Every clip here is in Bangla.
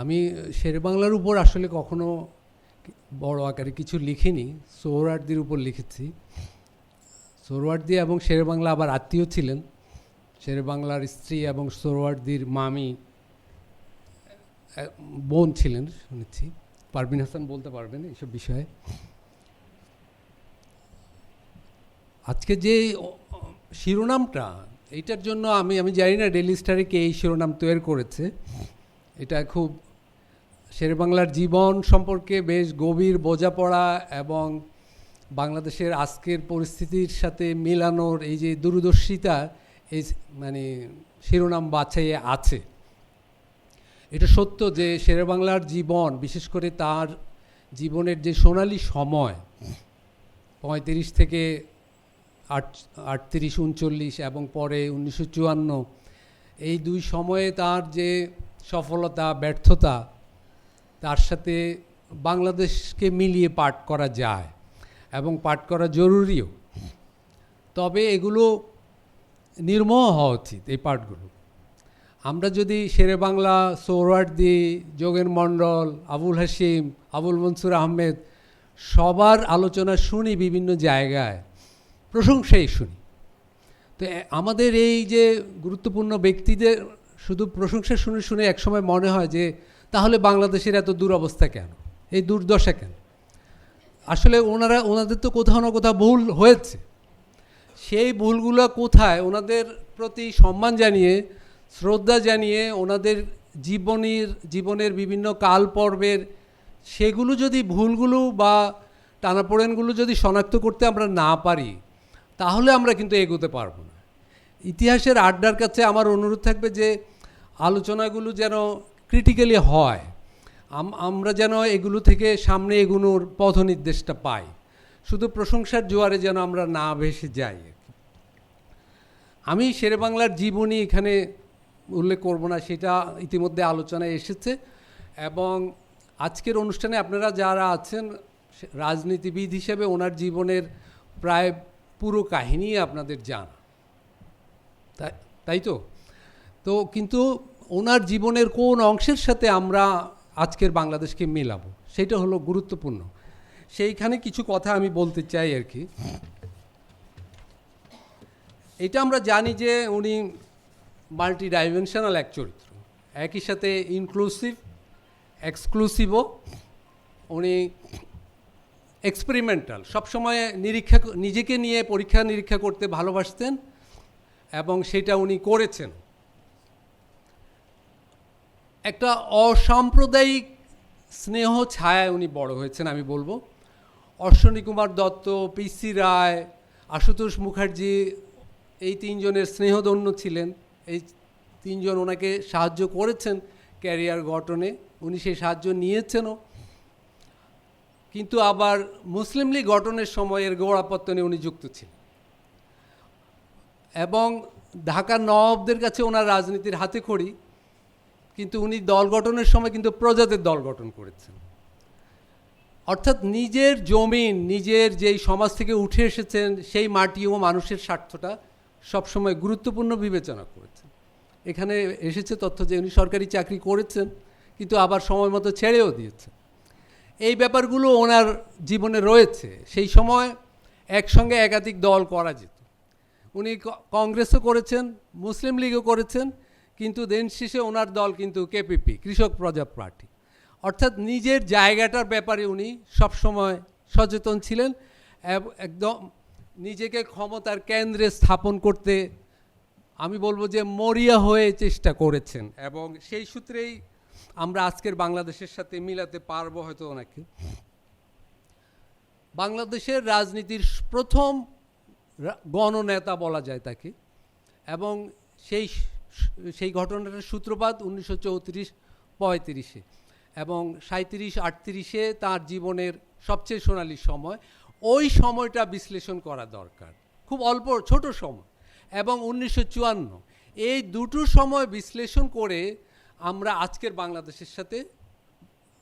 আমি শেরবাংলার উপর আসলে কখনো বড় আকারে কিছু লিখিনি সোহরার্দির উপর লিখেছি। সোহরার্দি এবং শেরবাংলা আবার আত্মীয় ছিলেন। শেরবাংলার স্ত্রী এবং সোহরার্দির মামি, বোন ছিলেন, শুনেছি। পারভিন হাসান বলতে পারবেন এইসব বিষয়ে। আজকে যে শিরোনামটা, এইটার জন্য আমি আমি জানি না ডেলি স্টারে কে এই শিরোনাম তৈরি করেছে। এটা খুব শেরবাংলার জীবন সম্পর্কে বেশ গভীর বোঝাপড়া এবং বাংলাদেশের আজকের পরিস্থিতির সাথে মেলানোর এই যে দূরদর্শিতা, এই মানে শিরোনাম বাছাইয়ে আছে। এটা সত্য যে শেরেবাংলার জীবন, বিশেষ করে তার জীবনের যে সোনালি সময়, পঁয়ত্রিশ থেকে আট, আটত্রিশ, উনচল্লিশ এবং পরে উনিশশো চুয়ান্ন, এই দুই সময়ে তার যে সফলতা, ব্যর্থতা, তার সাথে বাংলাদেশকে মিলিয়ে পাঠ করা যায় এবং পাঠ করা জরুরিও। তবে এগুলো নির্মোহ হওয়া উচিত এই পাঠগুলো। আমরা যদি শেরে বাংলা সৌরার্দি যোগেন মণ্ডল, আবুল হাসিম আবুল মনসুর আহমেদ সবার আলোচনা শুনি বিভিন্ন জায়গায়, প্রশংসাই শুনি। তো আমাদের এই যে গুরুত্বপূর্ণ ব্যক্তিদের শুধু প্রশংসা শুনে শুনে একসময় মনে হয় যে, তাহলে বাংলাদেশের এত দুরবস্থা কেন? এই দুর্দশা কেন? আসলে ওনারা, ওনাদের তো কোথাও না কোথাও ভুল হয়েছে। সেই ভুলগুলো কোথায়? ওনাদের প্রতি সম্মান জানিয়ে, শ্রদ্ধা জানিয়ে ওনাদের জীবনীর, জীবনের বিভিন্ন কাল পর্বের সেগুলো যদি ভুলগুলো বা টানাপোড়েনগুলো যদি শনাক্ত করতে আমরা না পারি, তাহলে আমরা কিন্তু এগোতে পারব না। ইতিহাসের আড্ডার কাছে আমার অনুরোধ থাকবে যে আলোচনাগুলো যেন ক্রিটিক্যালি হয়, আম- আমরা যেন এগুলো থেকে সামনে এগুনোর পথ নির্দেশটা পাই। শুধু প্রশংসার জোয়ারে যেন আমরা না ভেসে যাই। আমি শেরেবাংলার জীবনী এখানে উল্লেখ করব না, সেটা ইতিমধ্যে আলোচনায় এসেছে এবং আজকের অনুষ্ঠানে আপনারা যারা আছেন রাজনীতিবিদ হিসেবে ওনার জীবনের প্রায় পুরো কাহিনী আপনাদের জানা। তাই তাই তো? তো কিন্তু ওনার জীবনের কোন অংশের সাথে আমরা আজকের বাংলাদেশকে মেলাবো, সেটা হলো গুরুত্বপূর্ণ। সেইখানে কিছু কথা আমি বলতে চাই আর কি। এটা আমরা জানি যে উনি মাল্টি ডাইমেনশনাল এক চরিত্র। একই সাথে ইনক্লুসিভ এক্সক্লুসিভও উনি এক্সপেরিমেন্টাল সবসময় নিরীক্ষা, নিজেকে নিয়ে পরীক্ষা নিরীক্ষা করতে ভালোবাসতেন এবং সেটা উনি করেছেন। একটা অসাম্প্রদায়িক স্নেহ ছায়ায় উনি বড় হয়েছেন, আমি বলব। অশ্বনী কুমার দত্ত পিসি রায়, আশুতোষ মুখার্জি, এই তিনজনের স্নেহধন্য ছিলেন। এই তিনজন ওনাকে সাহায্য করেছেন ক্যারিয়ার গঠনে। উনি সেই সাহায্য নিয়েছেনও। কিন্তু আবার মুসলিম লীগ গঠনের সময় এর গোড়াপত্তনে উনি যুক্ত ছিলেন। এবং ঢাকার নবাবদের কাছে ওনার রাজনীতির হাতে খড়ি। কিন্তু উনি দল গঠনের সময় কিন্তু প্রজাদের দল গঠন করেছেন। অর্থাৎ নিজের জমিন, নিজের যেই সমাজ থেকে উঠে এসেছেন, সেই মাটি ও মানুষের স্বার্থটা সবসময় গুরুত্বপূর্ণ বিবেচনা করেছেন। এখানে এসেছে তথ্য যে উনি সরকারি চাকরি করেছেন, কিন্তু আবার সময় মতো ছেড়েও দিয়েছেন। এই ব্যাপারগুলো ওনার জীবনে রয়েছে। সেই সময় একসঙ্গে একাধিক দল করা যেত। উনি কংগ্রেসও করেছেন, মুসলিম লীগও করেছেন কিন্তু দিন শেষে ওনার দল কিন্তু কেপিপি কৃষক প্রজা পার্টি অর্থাৎ নিজের জায়গাটার ব্যাপারে উনি সবসময় সচেতন ছিলেন একদম নিজেকে ক্ষমতার কেন্দ্রে স্থাপন করতে, আমি বলব যে মরিয়া হয়ে চেষ্টা করেছেন এবং সেই সূত্রেই আমরা আজকের বাংলাদেশের সাথে মিলাতে পারব হয়তো ওনাকে। বাংলাদেশের রাজনীতির প্রথম গণনেতা বলা যায় তাকে এবং সেই সেই ঘটনাটার সূত্রপাত উনিশশো চৌত্রিশ পঁয়ত্রিশে এবং সাঁত্রিশ আটত্রিশে তার জীবনের সবচেয়ে সোনালি সময়। ওই সময়টা বিশ্লেষণ করা দরকার। খুব অল্প, ছোট সময়। এবং উনিশশো চুয়ান্ন, এই দুটো সময় বিশ্লেষণ করে আমরা আজকের বাংলাদেশের সাথে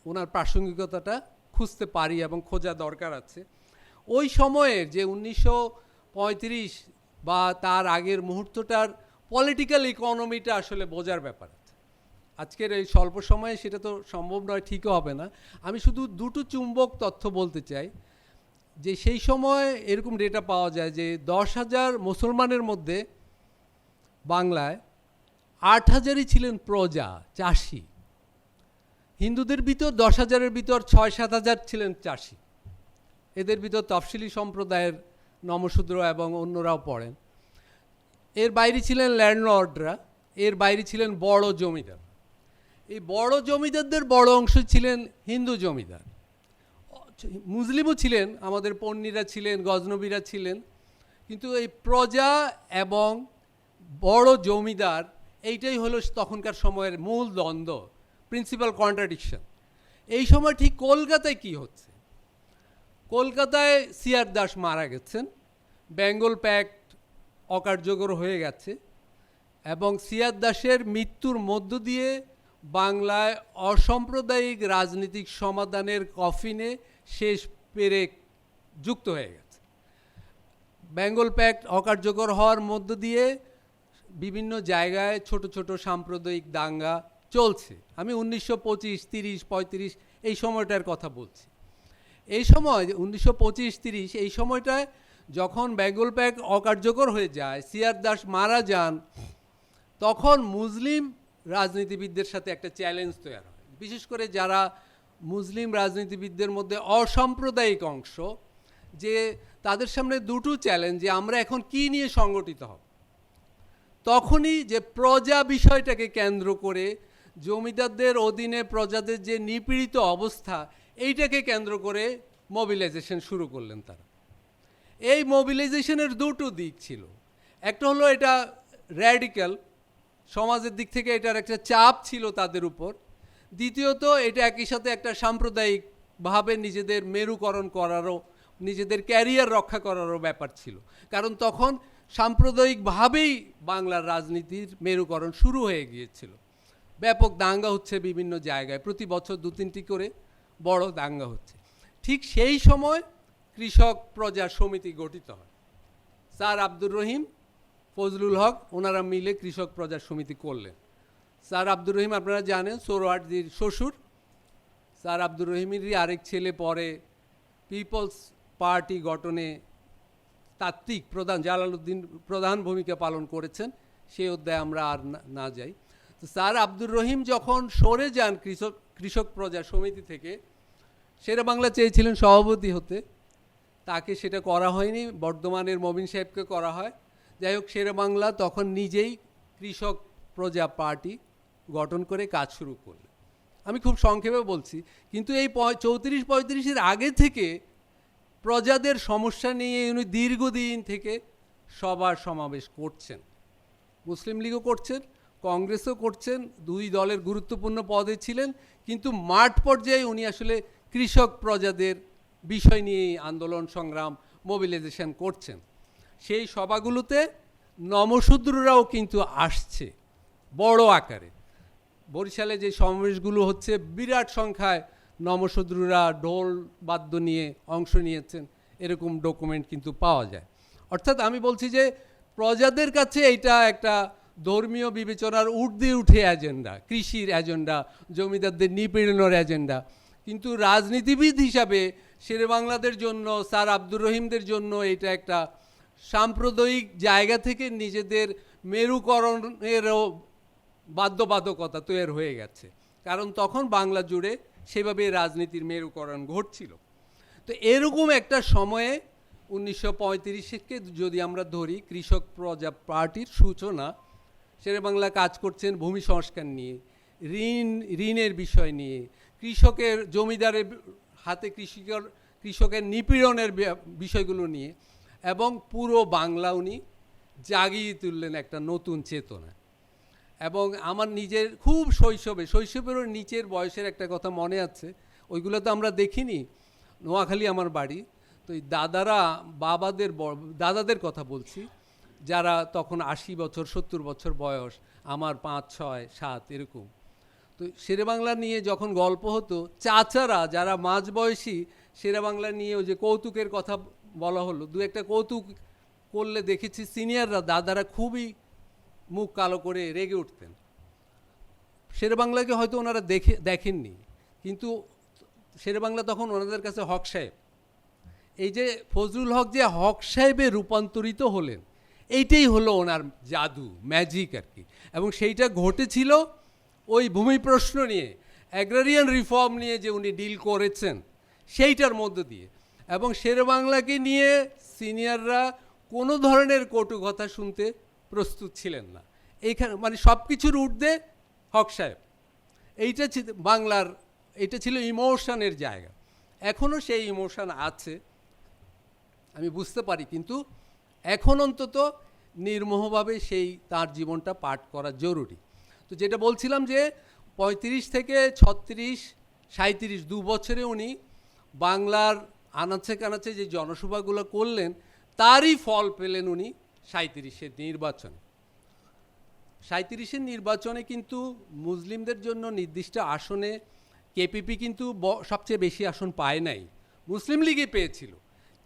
ওনার প্রাসঙ্গিকতাটা খুঁজতে পারি এবং খোঁজা দরকার আছে। ওই সময়ের যে উনিশশো পঁয়ত্রিশ বা তার আগের মুহূর্তটার পলিটিক্যাল ইকোনমিটা আসলে বোঝার ব্যাপার আজকের এই স্বল্প সময়ে সেটা তো সম্ভব নয়, ঠিকও হবে না। আমি শুধু দুটো চুম্বক তথ্য বলতে চাই, যে সেই সময় এরকম ডেটা পাওয়া যায় যে দশ হাজার মুসলমানের মধ্যে বাংলায় আট হাজারই ছিলেন প্রজা, চাষি। হিন্দুদের ভিতর দশ হাজারের ভিতর ছয়, সাত হাজার ছিলেন চাষি। এদের ভিতর তফসিলি সম্প্রদায়ের নমশূদ্র এবং অন্যরাও পড়েন। এর বাইরে ছিলেন ল্যান্ডলর্ডরা, এর বাইরে ছিলেন বড় জমিদার। এই বড় জমিদারদের বড় অংশ ছিলেন হিন্দু জমিদার। মুসলিমও ছিলেন, আমাদের পন্নীরা ছিলেন, গজনবীরা ছিলেন, কিন্তু এই প্রজা এবং বড় জমিদার, এইটাই হলো তখনকার সময়ের মূল দ্বন্দ্ব প্রিন্সিপাল কন্ট্রাডিকশন এই সময় ঠিক কলকাতায় কি হচ্ছে? কলকাতায় সিআর দাস মারা গেছেন, বেঙ্গল প্যাক্ট অকার্যকর হয়ে গেছে এবং সিয়াদ দাসের মৃত্যুর মধ্য দিয়ে বাংলায় অসাম্প্রদায়িক রাজনৈতিক সমাধানের কফিনে শেষ পেরেক যুক্ত হয়ে গেছে। বেঙ্গল প্যাক্ট অকার্যকর হওয়ার মধ্য দিয়ে বিভিন্ন জায়গায় ছোট ছোট সাম্প্রদায়িক দাঙ্গা চলছে। আমি উনিশশো পঁচিশ, তিরিশ, পঁয়ত্রিশ এই সময়টার কথা বলছি। এই সময়, উনিশশো পঁচিশ, তিরিশ এই সময়টায় যখন বেঙ্গল প্যাক অকার্যকর হয়ে যায় সিয়ার দাস মারা যান, তখন মুসলিম রাজনীতিবিদদের সাথে একটা চ্যালেঞ্জ তৈরি হয়। বিশেষ করে যারা মুসলিম রাজনীতিবিদদের মধ্যে অসাম্প্রদায়িক অংশ, যে তাদের সামনে দুটো চ্যালেঞ্জ যে আমরা এখন কি নিয়ে সংগঠিত হব। তখনই যে প্রজা বিষয়টাকে কেন্দ্র করে জমিদারদের অধীনে প্রজাদের যে নিপীড়িত অবস্থা, এইটাকে কেন্দ্র করে মোবিলাইজেশন শুরু করলেন তারা। এই মোবিলাইজেশনের দুটো দিক ছিল। একটা হলো এটা র্যাডিক্যাল সমাজের দিক থেকে এটার একটা চাপ ছিল তাদের উপর। দ্বিতীয়ত, এটা একই সাথে একটা সাম্প্রদায়িকভাবে নিজেদের মেরুকরণ করারও, নিজেদের ক্যারিয়ার রক্ষা করারও ব্যাপার ছিল। কারণ তখন সাম্প্রদায়িকভাবেই বাংলার রাজনীতির মেরুকরণ শুরু হয়ে গিয়েছিল। ব্যাপক দাঙ্গা হচ্ছে বিভিন্ন জায়গায়, প্রতি বছর দু তিনটি করে বড় দাঙ্গা হচ্ছে। ঠিক সেই সময় কৃষক প্রজা সমিতি গঠিত হয়। স্যার আব্দুর রহিম, ফজলুল হক, ওনারা মিলে কৃষক প্রজা সমিতি করলেন। স্যার আব্দুর রহিম, আপনারা জানেন সোরওয়ার্দির শ্বশুর। স্যার আব্দুর রহিমেরই আরেক ছেলে পরে পিপলস পার্টি গঠনে তাত্ত্বিক প্রধান, জালালউদ্দিন প্রধান ভূমিকা পালন করেছেন। সেই অধ্যায়ে আমরা আর না- না যাই। তো স্যার আব্দুর রহিম যখন সরে যান কৃষক কৃষক প্রজা সমিতি থেকে সেরা বাংলা চেয়েছিলেন সভাপতি হতে। তাকে সেটা করা হয়নি, বর্ধমানের মবিন সাহেবকে করা হয়। যাই হোক, শেরে বাংলা তখন নিজেই কৃষক প্রজা পার্টি গঠন করে কাজ শুরু করলেন আমি খুব সংক্ষেপে বলছি, কিন্তু এই চৌত্রিশ পঁয়ত্রিশের আগে থেকে প্রজাদের সমস্যা নিয়ে উনি দীর্ঘদিন থেকে সবার সমাবেশ করছেন। মুসলিম লীগও করছেন, কংগ্রেসও করছেন, দুই দলের গুরুত্বপূর্ণ পদে ছিলেন, কিন্তু মাঠ পর্যায়ে উনি আসলে কৃষক প্রজাদের বিষয় নিয়েই আন্দোলন সংগ্রাম মোবিলাইজেশন করছেন। সেই সভাগুলোতে নমশূদ্ররাও কিন্তু আসছে, বড় আকারে। বরিশালে যে সমাবেশগুলো হচ্ছে, বিরাট সংখ্যায় নমশূদ্ররা ঢোল বাদ্য নিয়ে অংশ নিয়েছেন, এরকম ডকুমেন্ট কিন্তু পাওয়া যায়। অর্থাৎ আমি বলছি যে, প্রজাদের কাছে এটা একটা ধর্মীয় বিবেচনার ঊর্ধ্বে উঠে এজেন্ডা কৃষির এজেন্ডা জমিদারদের নিপীড়নের এজেন্ডা কিন্তু রাজনীতিবিদ হিসাবে শেরে বাংলাদের জন্য, স্যার আব্দুর রহিমদের জন্য এটা একটা সাম্প্রদায়িক জায়গা থেকে নিজেদের মেরুকরণেরও বাধ্যবাধকতা তৈরি হয়ে গেছে। কারণ তখন বাংলা জুড়ে সেভাবে রাজনীতির মেরুকরণ ঘটছিল। তো এরকম একটা সময়ে উনিশশো পঁয়ত্রিশকে যদি আমরা ধরি কৃষক প্রজা পার্টির সূচনা বাংলা কাজ করছেন ভূমি সংস্কার নিয়ে, ঋণ, ঋণের বিষয় নিয়ে, কৃষকের জমিদারের হাতে কৃষিকর, কৃষকের নিপীড়নের বিষয়গুলো নিয়ে এবং পুরো বাংলা উনি জাগিয়ে তুললেন একটা নতুন চেতনা। এবং আমার নিজের খুব শৈশবে, শৈশবেরও নিচের বয়সের একটা কথা মনে আছে, ওইগুলো তো আমরা দেখিনি, নোয়াখালী আমার বাড়ি, তো এই দাদারা বাবাদের দাদাদের কথা বলছি, যারা তখন আশি বছর, সত্তর বছর বয়স, আমার পাঁচ, ছয়, সাত, এরকম। তো শেরে বাংলা নিয়ে যখন গল্প হতো, চাচারা যারা মাঝ বয়সী শেরে বাংলা নিয়ে ওই যে কৌতুকের কথা বলা হলো, দু একটা কৌতুক করলে দেখেছি সিনিয়ররা, দাদারা খুবই মুখ কালো করে রেগে উঠতেন। শেরেবাংলাকে হয়তো ওনারা দেখে, দেখেননি, কিন্তু শেরেবাংলা তখন ওনাদের কাছে হক সাহেব। এই যে ফজলুল হক যে হক সাহেবে রূপান্তরিত হলেন, এইটাই হলো ওনার জাদু, ম্যাজিক আর কি। এবং সেইটা ঘটেছিল ওই ভূমি প্রশ্ন নিয়ে অ্যাগ্রারিয়ান রিফর্ম নিয়ে যে উনি ডিল করেছেন, সেইটার মধ্য দিয়ে। এবং শেরবাংলাকে নিয়ে সিনিয়ররা কোনো ধরনের কটু কথা শুনতে প্রস্তুত ছিলেন না। এইখানে মানে সব কিছুর ঊর্ধ্বে হক সাহেব। এইটা ছিল- বাংলার, এটা ছিল ইমোশনের জায়গা। এখনও সেই ইমোশন আছে, আমি বুঝতে পারি, কিন্তু এখন অন্তত নির্মোহভাবে সেই তার জীবনটা পাঠ করা জরুরি। তো যেটা বলছিলাম যে পঁয়ত্রিশ থেকে ছত্রিশ সাঁত্রিশ দু বছরে উনি বাংলার আনাচে কানাচে যে জনসভাগুলো করলেন, তারই ফল পেলেন উনি সাঁত্রিশের নির্বাচন। সাঁত্রিশের নির্বাচনে কিন্তু মুসলিমদের জন্য নির্দিষ্ট আসনে কেপিপি কিন্তু সবচেয়ে বেশি আসন পায় নাই। মুসলিম লীগই পেয়েছিল।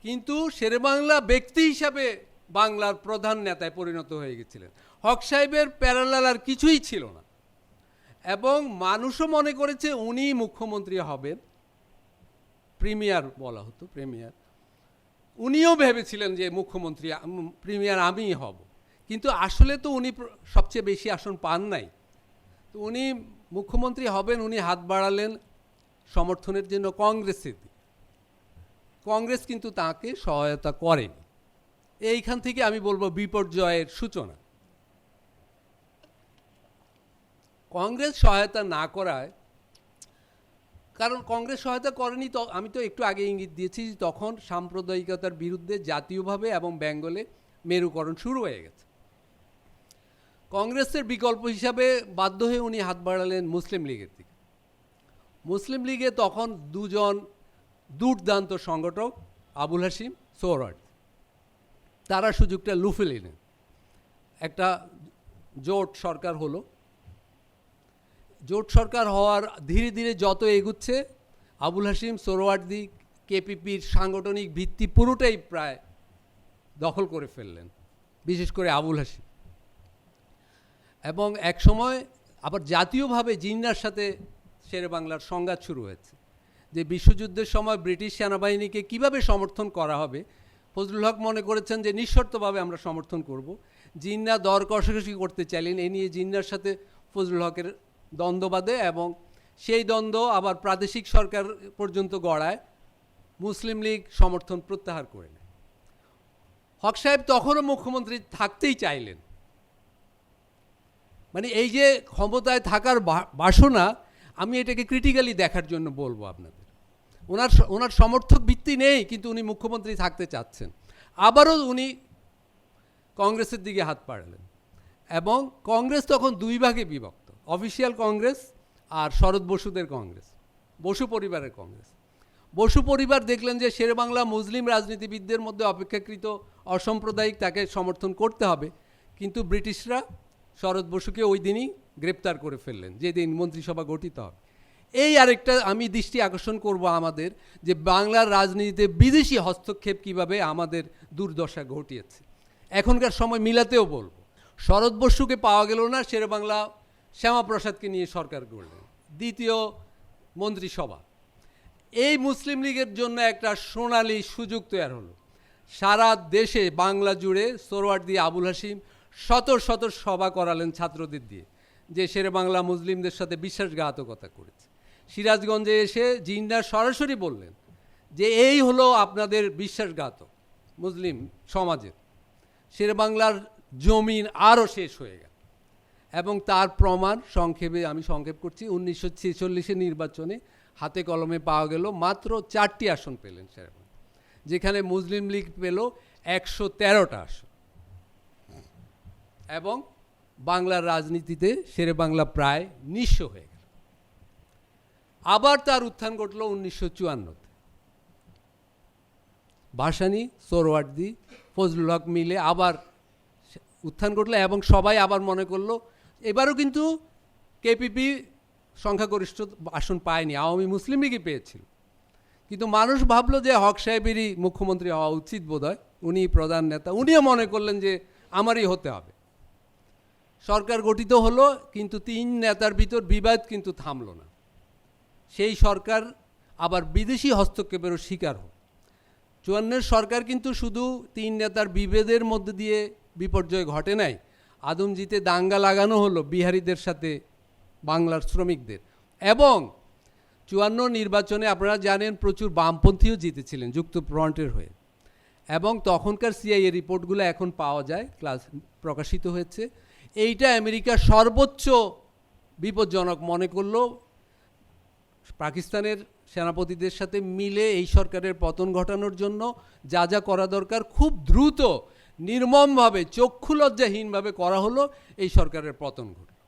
কিন্তু শেরেবাংলা ব্যক্তি হিসাবে বাংলার প্রধান নেতায় পরিণত হয়ে গেছিলেন। হক সাহেবের প্যারালাল আর কিছুই ছিল না। এবং মানুষও মনে করেছে উনি মুখ্যমন্ত্রী হবেন। প্রিমিয়ার বলা হতো, প্রিমিয়ার। উনিও ভেবেছিলেন যে মুখ্যমন্ত্রী, প্রিমিয়ার আমিই হব। কিন্তু আসলে তো উনি সবচেয়ে বেশি আসন পান নাই। তো উনি মুখ্যমন্ত্রী হবেন, উনি হাত বাড়ালেন সমর্থনের জন্য কংগ্রেসের কংগ্রেস কিন্তু তাকে সহায়তা করেনি। এইখান থেকে আমি বলব বিপর্যয়ের সূচনা। কংগ্রেস সহায়তা না করায়, কারণ কংগ্রেস সহায়তা করেনি তো, আমি তো একটু আগে ইঙ্গিত দিয়েছি তখন সাম্প্রদায়িকতার বিরুদ্ধে জাতীয়ভাবে এবং বেঙ্গলে মেরুকরণ শুরু হয়ে গেছে। কংগ্রেসের বিকল্প হিসাবে বাধ্য হয়ে উনি হাত বাড়ালেন মুসলিম লীগের দিকে। মুসলিম লীগে তখন দুজন দুর্দান্ত সংগঠক, আবুল হাসিম সোহরাট তারা সুযোগটা লুফে নিলেন। একটা জোট সরকার হলো। জোট সরকার হওয়ার ধীরে ধীরে যত এগুচ্ছে, আবুল হাসিম সোরোয়ার্দি কেপিপির সাংগঠনিক ভিত্তি পুরোটাই প্রায় দখল করে ফেললেন, বিশেষ করে আবুল হাসিম এবং এক সময় আবার জাতীয়ভাবে জিন্নার সাথে শেরে বাংলার সংঘাত শুরু হয়েছে। যে বিশ্বযুদ্ধের সময় ব্রিটিশ সেনাবাহিনীকে কীভাবে সমর্থন করা হবে ফজলুল হক মনে করেছেন যে নিঃশর্তভাবে আমরা সমর্থন করব। জিন্না দর কষাকষি করতে চাইলেন। এ নিয়ে জিন্নার সাথে ফজলুল হকের দ্বন্দ্ব বাঁধে এবং সেই দ্বন্দ্ব আবার প্রাদেশিক সরকার পর্যন্ত গড়ায়। মুসলিম লীগ সমর্থন প্রত্যাহার করে নেয়। হক সাহেব তখনও মুখ্যমন্ত্রী থাকতেই চাইলেন। মানে এই যে ক্ষমতায় থাকার বাসনা, আমি এটাকে ক্রিটিক্যালি দেখার জন্য বলব আপনাদের। ওনার ওনার সমর্থক ভিত্তি নেই, কিন্তু উনি মুখ্যমন্ত্রী থাকতে চাচ্ছেন। আবারও উনি কংগ্রেসের দিকে হাত পাড়ালেন এবং কংগ্রেস তখন দুই ভাগে বিভক্ত, অফিসিয়াল কংগ্রেস আর শরৎ বসুদের কংগ্রেস, বসু পরিবারের কংগ্রেস। বসু পরিবার দেখলেন যে শেরেবাংলা মুসলিম রাজনীতিবিদদের মধ্যে অপেক্ষাকৃত অসাম্প্রদায়িক তাকে সমর্থন করতে হবে, কিন্তু ব্রিটিশরা শরৎ বসুকে ওই দিনই গ্রেপ্তার করে ফেললেন, যেদিন মন্ত্রিসভা গঠিত হবে। এই আরেকটা আমি দৃষ্টি আকর্ষণ করব আমাদের যে বাংলার রাজনীতিতে বিদেশি হস্তক্ষেপ কীভাবে আমাদের দুর্দশা ঘটিয়েছে। এখনকার সময় মিলাতেও বলব। শরৎ বসুকে পাওয়া গেল না শেরেবাংলা শ্যামাপ্রসাদকে নিয়ে সরকার গড়লেন। দ্বিতীয় মন্ত্রিসভা। এই মুসলিম লীগের জন্য একটা সোনালি সুযোগ তৈরি হলো। সারা দেশে বাংলা জুড়ে সোরওয়ার দিয়ে আবুল হাসিম শত শত সভা করালেন ছাত্রদের দিয়ে, যে শেরে বাংলা মুসলিমদের সাথে বিশ্বাসঘাতকতা করেছে। সিরাজগঞ্জে এসে জিন্নার সরাসরি বললেন যে এই হলো আপনাদের বিশ্বাসঘাতক মুসলিম সমাজের। শেরে বাংলার জমিন আরও শেষ হয়ে গেল এবং তার প্রমাণ সংক্ষেপে আমি সংক্ষেপ করছি। উনিশশো ছেচল্লিশের নির্বাচনে হাতে কলমে পাওয়া গেল মাত্র চারটি আসন পেলেন শেরবাংলা, যেখানে মুসলিম লীগ পেল একশো তেরোটা আসন। এবং বাংলার রাজনীতিতে শেরে বাংলা প্রায় নিঃস্ব হয়ে আবার তার উত্থান ঘটল উনিশশো চুয়ান্নতে ভাসানি, সোরওয়ার্দি, ফজলুল হক মিলে আবার উত্থান ঘটলো এবং সবাই আবার মনে করল, এবারও কিন্তু কেপিপি সংখ্যাগরিষ্ঠ আসন পায়নি, আওয়ামী মুসলিম লীগই পেয়েছিল। কিন্তু মানুষ ভাবলো যে হক সাহেবেরই মুখ্যমন্ত্রী হওয়া উচিত বোধ হয় উনি প্রধান নেতা, উনিও মনে করলেন যে আমারই হতে হবে। সরকার গঠিত হলো, কিন্তু তিন নেতার ভিতর বিবাদ কিন্তু থামলো না। সেই সরকার আবার বিদেশি হস্তক্ষেপেরও শিকার হোক চুয়ান্নের সরকার কিন্তু শুধু তিন নেতার বিভেদের মধ্যে দিয়ে বিপর্যয় ঘটে নাই, আদমজিতে দাঙ্গা লাগানো হলো বিহারীদের সাথে বাংলার শ্রমিকদের। এবং চুয়ান্ন নির্বাচনে আপনারা জানেন প্রচুর বামপন্থীও জিতেছিলেন যুক্ত ফ্রন্টের হয়ে। এবং তখনকার সিআইএ রিপোর্টগুলো এখন পাওয়া যায়, ক্লাস প্রকাশিত হয়েছে। এইটা আমেরিকার সর্বোচ্চ বিপজ্জনক মনে করল পাকিস্তানের সেনাপতিদের সাথে মিলে এই সরকারের পতন ঘটানোর জন্য যা যা করা দরকার, খুব দ্রুত, নির্মমভাবে, চক্ষু লজ্জাহীনভাবে করা হলো এই সরকারের পতন ঘটল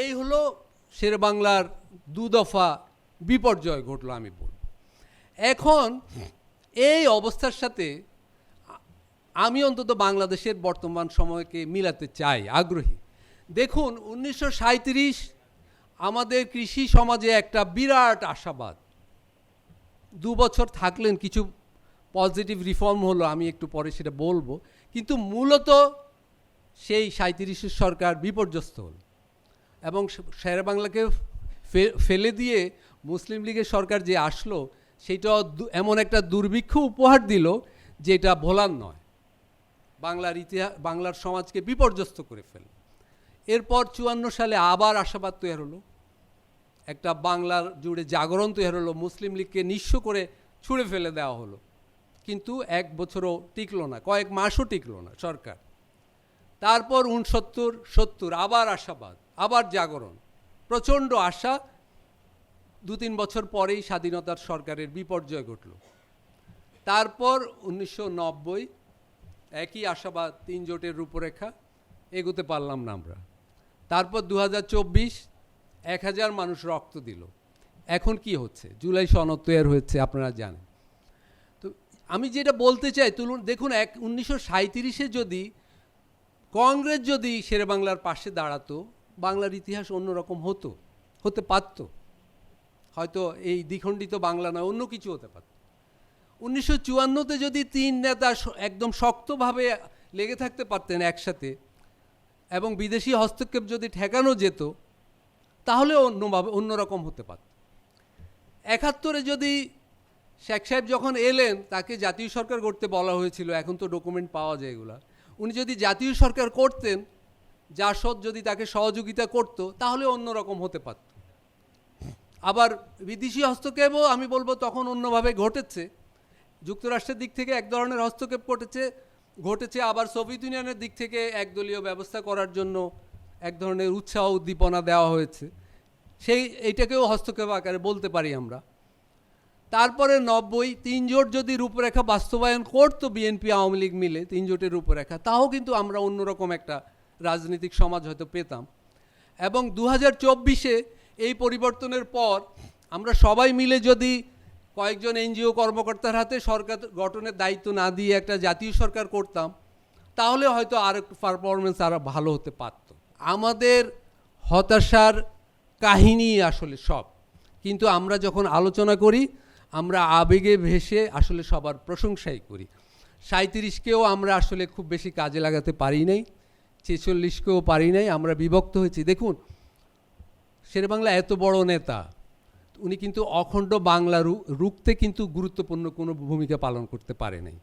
এই হলো শের বাংলার দুদফা বিপর্যয় ঘটলো আমি বলব। এখন এই অবস্থার সাথে আমি অন্তত বাংলাদেশের বর্তমান সময়কে মিলাতে চাই, আগ্রহী। দেখুন, উনিশশো সাঁইত্রিশ আমাদের কৃষি সমাজে একটা বিরাট আশাবাদ। দু বছর থাকলেন, কিছু পজিটিভ রিফর্ম হলো, আমি একটু পরে সেটা বলব। কিন্তু মূলত সেই সাঁত্রিশের সরকার বিপর্যস্ত হল। এবং শের বাংলাকে ফেলে দিয়ে মুসলিম লীগের সরকার যে আসলো সেটা এমন একটা দুর্ভিক্ষ উপহার দিল, যেটা ভোলার নয়। বাংলার ইতিহাস বাংলার সমাজকে বিপর্যস্ত করে ফেল এরপর চুয়ান্ন সালে আবার আশাবাদ তৈরি হলো। একটা বাংলার জুড়ে জাগরণ তৈরি হলো, মুসলিম লীগকে নিঃস্ব করে ছুঁড়ে ফেলে দেওয়া হলো। কিন্তু এক বছরও টিকলো না, কয়েক মাসও টিকলো না সরকার। তারপর উনসত্তর সত্তর, আবার আশাবাদ, আবার জাগরণ। প্রচণ্ড আশা দু তিন বছর পরেই স্বাধীনতার সরকারের বিপর্যয় ঘটল। তারপর উনিশশো নব্বই, একই আশাবাদ, তিন জোটের রূপরেখা, এগোতে পারলাম না আমরা। তারপর দু হাজার চব্বিশ এক হাজার মানুষ রক্ত দিল। এখন কি হচ্ছে? জুলাই সনদ তৈরি হয়েছে, আপনারা জানেন। তো আমি যেটা বলতে চাই, তুলুন, দেখুন, এক উনিশশো সাঁত্রিশে যদি কংগ্রেস যদি শেরে বাংলার পাশে দাঁড়াতো, বাংলার ইতিহাস অন্যরকম হতো, হতে পারত। হয়তো এই দ্বিখণ্ডিত বাংলা নয় অন্য কিছু হতে পারত। উনিশশো চুয়ান্নতে যদি তিন নেতা একদম শক্তভাবে লেগে থাকতে পারতেন একসাথে, এবং বিদেশি হস্তক্ষেপ যদি ঠেকানো যেত তাহলে অন্যভাবে, অন্যরকম হতে পারত। একাত্তরে যদি শেখ সাহেব যখন এলেন, তাকে জাতীয় সরকার করতে বলা হয়েছিল, এখন তো ডকুমেন্ট পাওয়া যায় এগুলা। উনি যদি জাতীয় সরকার করতেন, যা জাসদ যদি তাকে সহযোগিতা করত, তাহলে অন্যরকম হতে পারত। আবার বিদেশি হস্তক্ষেপও আমি বলব তখন অন্যভাবে ঘটেছে। যুক্তরাষ্ট্রের দিক থেকে এক ধরনের হস্তক্ষেপ ঘটেছে ঘটেছে আবার সোভিয়েত ইউনিয়নের দিক থেকে একদলীয় ব্যবস্থা করার জন্য এক ধরনের উৎসাহ উদ্দীপনা দেওয়া হয়েছে। সেই এইটাকেও হস্তক্ষেপ আকারে বলতে পারি আমরা। তারপরে নব্বই, তিন জোট যদি রূপরেখা বাস্তবায়ন করতো বিএনপি আওয়ামী লীগ মিলে, তিন জোটের রূপরেখা, তাও কিন্তু আমরা অন্যরকম একটা রাজনৈতিক সমাজ হয়তো পেতাম। এবং দু হাজার চব্বিশে এই পরিবর্তনের পর আমরা সবাই মিলে যদি কয়েকজন এনজিও কর্মকর্তার হাতে সরকার গঠনের দায়িত্ব না দিয়ে একটা জাতীয় সরকার করতাম, তাহলে হয়তো আর পারফরমেন্স আরও ভালো হতে পারত। আমাদের হতাশার কাহিনী আসলে সব। কিন্তু আমরা যখন আলোচনা করি, আমরা আবেগে ভেসে আসলে সবার প্রশংসাই করি। সাঁত্রিশকেও আমরা আসলে খুব বেশি কাজে লাগাতে পারি নাই, ছেচল্লিশকেও পারি নাই, আমরা বিভক্ত হয়েছি। দেখুন, শেরবাংলা এত বড় নেতা, উনি কিন্তু অখণ্ড বাংলা রুখতে কিন্তু গুরুত্বপূর্ণ কোনো ভূমিকা পালন করতে পারে নাই।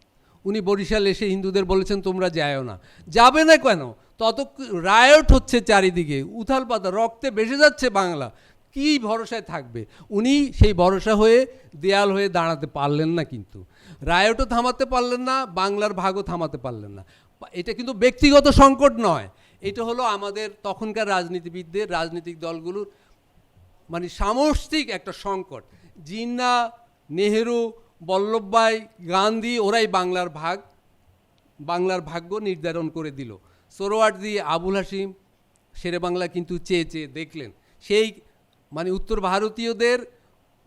উনি বরিশাল এসে হিন্দুদের বলেছেন, তোমরা যায়ও না। যাবে না কেন? তত রায়ট হচ্ছে চারিদিকে। উথাল পাতা, রক্তে বেসে যাচ্ছে বাংলা। কি ভরসায় থাকবে? উনি সেই ভরসা হয়ে দেয়াল হয়ে দাঁড়াতে পারলেন না কিন্তু। রায়টও থামাতে পারলেন না, বাংলার ভাগও থামাতে পারলেন না। এটা কিন্তু ব্যক্তিগত সংকট নয়। এটা হলো আমাদের তখনকার রাজনীতিবিদদের, রাজনৈতিক দলগুলোর মানে সামষ্টিক একটা সংকট। জিন্না, নেহেরু, বল্লভভাই, গান্ধী, ওরাই বাংলার ভাগ, বাংলার ভাগ্য নির্ধারণ করে দিল। সোরোয়ার্দি আবুল হাসিম শেরে বাংলা কিন্তু চেয়ে চেয়ে দেখলেন। সেই মানে উত্তর ভারতীয়দের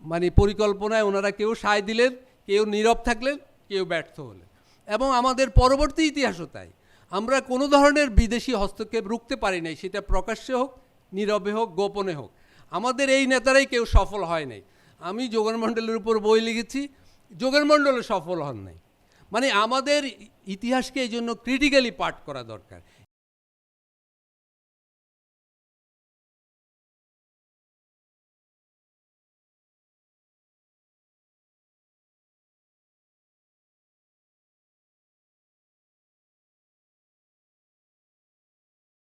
মানে পরিকল্পনায় ওনারা কেউ সায় দিলেন, কেউ নীরব থাকলেন, কেউ ব্যর্থ হলেন। এবং আমাদের পরবর্তী ইতিহাসও তাই। আমরা কোনো ধরনের বিদেশি হস্তক্ষেপ রুখতে পারি নাই, সেটা প্রকাশ্যে হোক, নীরবে হোক, গোপনে হোক। আমাদের এই নেতারাই কেউ সফল হয় নাই। আমি যোগন মণ্ডলের উপর বই লিখেছি, যোগেন মণ্ডলে সফল হন নাই। মানে আমাদের ইতিহাসকে এই জন্য ক্রিটিক্যালি পাঠ করা দরকার।